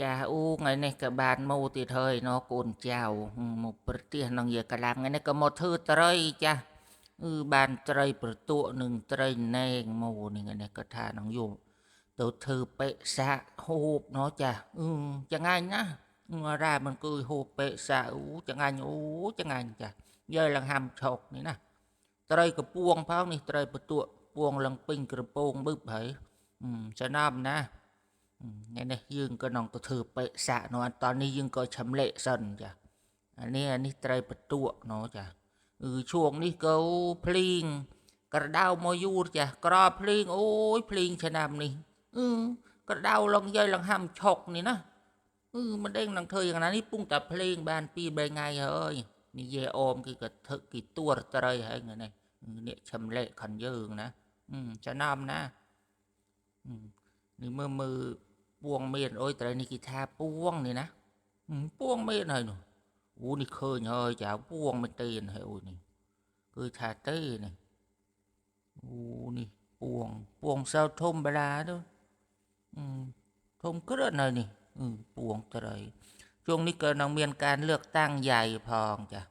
ចាអូថ្ងៃនេះក៏បានមកទៀតហើយណកូនចៅហឹមមកប្រទេសនឹងយាកលាំងថ្ងៃនេះក៏មកធ្វើត្រីចាស់អឺបានត្រីប្រទក់នឹងត្រីណែងមកនេះថ្ងៃនេះក៏ថានឹងយកទៅធ្វើបេសាហូបណចាស់អឺចងាញ់ណាអឺរ៉ាมันគឺហូបបេសាអូចងាញ់អូចងាញ់ចាស់យើឡើងហាំឆុកនេះណាត្រីកពួងផងនេះត្រីប្រទក់ពួងឡើងពេញក្រពងបឹបហើយអឺចំណា นี่ยืงก็นองก็ถือไปสะนอนตอนนี้ยืงก็ชำเละสันจ้ะอันนี้อันนี้ไตรประตูเนาะจ้ะอือช่วงนี้ก็พลิงกระดาวมอยูจ้ะกรอพลิงโอ้ยพลิงชนะนี่อือกระดาวลองย่อยลองห้ามชกนี่นะอือมันเด้งหลังเธออย่างนั้นนี่ปุ้งแต่พลิงบานปีใบไงเฮ้ยนี่เยออมกี่กระเทอกี่ตัวตรายให้เงี้ยเนี่ยชำเละขันยืงนะ อืมจะนำนะ อือนี่เมื่อมือ ปวงเมียนโอ้ยแต่นี่กีทาปวงนี่นะปวงเมียนเลยหนูอู้นี่เคยเฮ้ยจ๋าปวงไม่เตนเฮ้ยอู้นี่คือทาเต้นี่อู้นี่ปวงปวงเศร้าทมบลาด้วยทมกระดนเลยนี่ปวงตะไรช่วงนี้เกิดน้องเมียนการเลือกตั้งใหญ่พองจ้ะ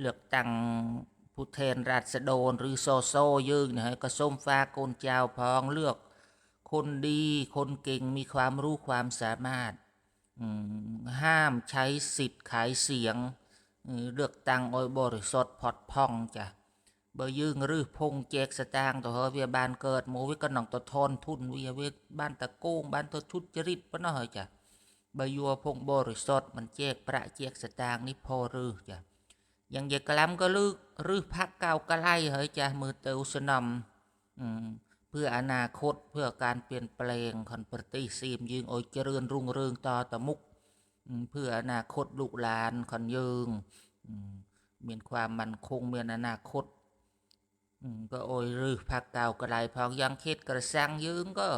เลือกตั้งผู้แทนราษฎรหรือโซโซยืงนะฮะกระส้มฟ้าโกนเจ้าพองเลือก คนดี คนเก่งมีความรู้ความสามารถอืมห้ามใช้สิทธิ์ขายเสียงเออเลือกตั้งអោយបរិសុទ្ធផុតផង់ចាបើយើងរឹសភងចែកស្តាងទៅហើយវាបានកើតមកវាក៏នឹងទៅថនទុនវាវាបានតកោងបានទៅឈុតចរិតប៉ុណ្ណោះហើយចាបើយួរភងបរិសុទ្ធមិនចែកប្រាក់ចែកស្តាងនេះផរឹសចាយ៉ាងជាក្លាំក៏លឺរឹសផាក់កៅកលៃហើយចាមើលទៅស្នំអឺ เ พื่ออนาคตเพื่อการเปลี่ยนแปลงคอนปฏีซีมยิงโอยเจริญรุ่งเรืองต่อตะมุก เพื่ออนาคตลูกหลานคอนยืงมีความมั่นคงมีอนาคตก็โอยรือพักเก่ากระไรพองยังคิดกระซังยืงก็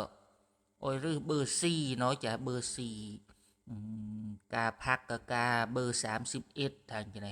โอยรือเบอร์สี่เนาะจ้ะเบอร์สี่กาพักกากาเบอร์สามสิบเอ็ดทางจะไหน